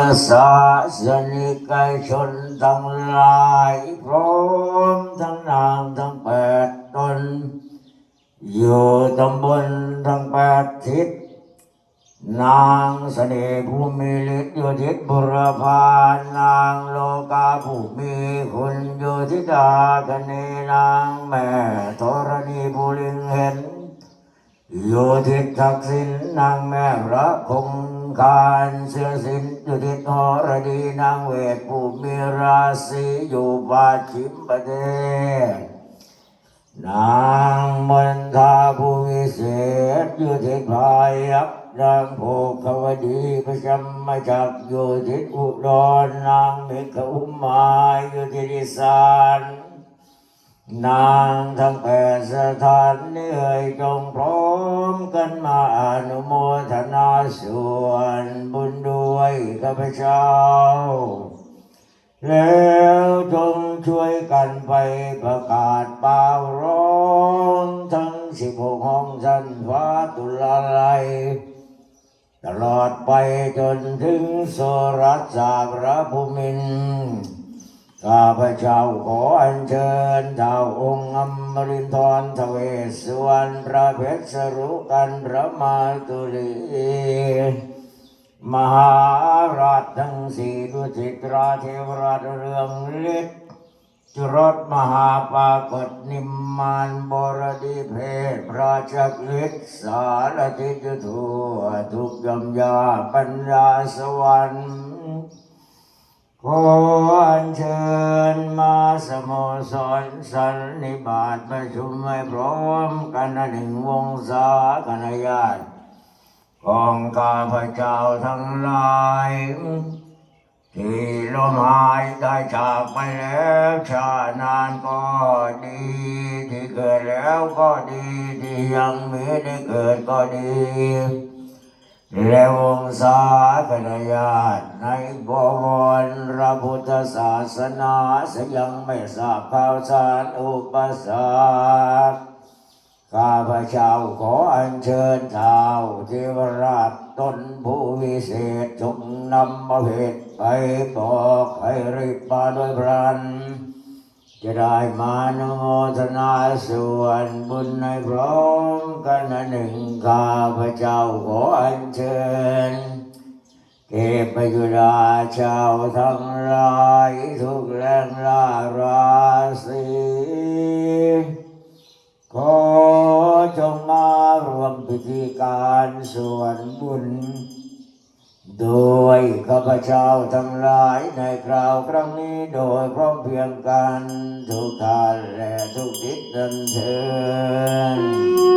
ศาสนิกชนทั้งหลายพร้อมทั้งนางทั้งแปดตน อยู่ตำบลทั้งแปดทิศ นางเสน่ห์ผู้มีฤทธิ์อยู่ทิศบุรพานางโลกาผู้มีคุณอยู่ทิศดาคเนนางแม่ธรณีผู้ลิงเห็น อยู่ทิศทักษิณนางแม่พระคงคารเสือสินอยู่ทิศหรดีนางเวทผู้มีราศีอยู่ปาชิมประเทศนางมนทาผู้วิเศษอยู่ทิศพายัพนางโภควดีประจำมาจากอยู่ทิศอุดรนางมิขอุมมาอยู่ทิศอีสาน นางทั้งแปดสถานนี้เอ่ยจงพร้อมกันมาอนุโมทนาส่วนบุญด้วยข้าพเจ้า แล้วจงช่วยกันไปประกาศเป่าร้องทั้งสิบหกห้องสันฟ้าตุลาลัย ตลอดไปจนถึงโสรัสสาพระภูมิน ข้าพเจ้าขออัญเชิญเจ้าองค์อมรินทรทเวสวรรณพระเพชรสรุกันพระมาตุลีมหาราชทั้งสี่ดุสิตราเทวราชเรืองฤทธิ์จุรสมหาปากฏนิมมานบรดีเพศพระจักฤทธิ์สารทิศทั่วทุกยมยาปัญญาสวรรค์ขอ สันนิบาตประชุมให้พร้อมกันนหนึ่งวงศาคณะญาติของข้าพเจ้าทั้งหลายที่ลมหายใจจากไปแล้วชานานก็ดี ที่เกิดแล้วก็ดี ที่ยังม่ได้เกิดก็ดีและวงศาคณะญาติในบวร พุทธศาสนาสยังไม่ทราบข่าวสารอุปสรรคข้าพเจ้าขออัญเชิญเท้าเทวราชตนผู้วิเศษจงนำมาเพศไปบอกให้รีบมาโดยพลัน จะได้มาโนโมทนาส่วนบุญในพร้อมกันหนึ่งข้าพระเจ้าขออัญเชิญ เทพยุดาชาวทั้งหลายทุกแรงลาราศีขอจงมารวมพิธีการส่วนบุญ โดยข้าพเจ้าทั้งหลายในคราวครั้งนี้โดยพร้อมเพียงกันทุกท่านและทุกทิศนั้นเถิด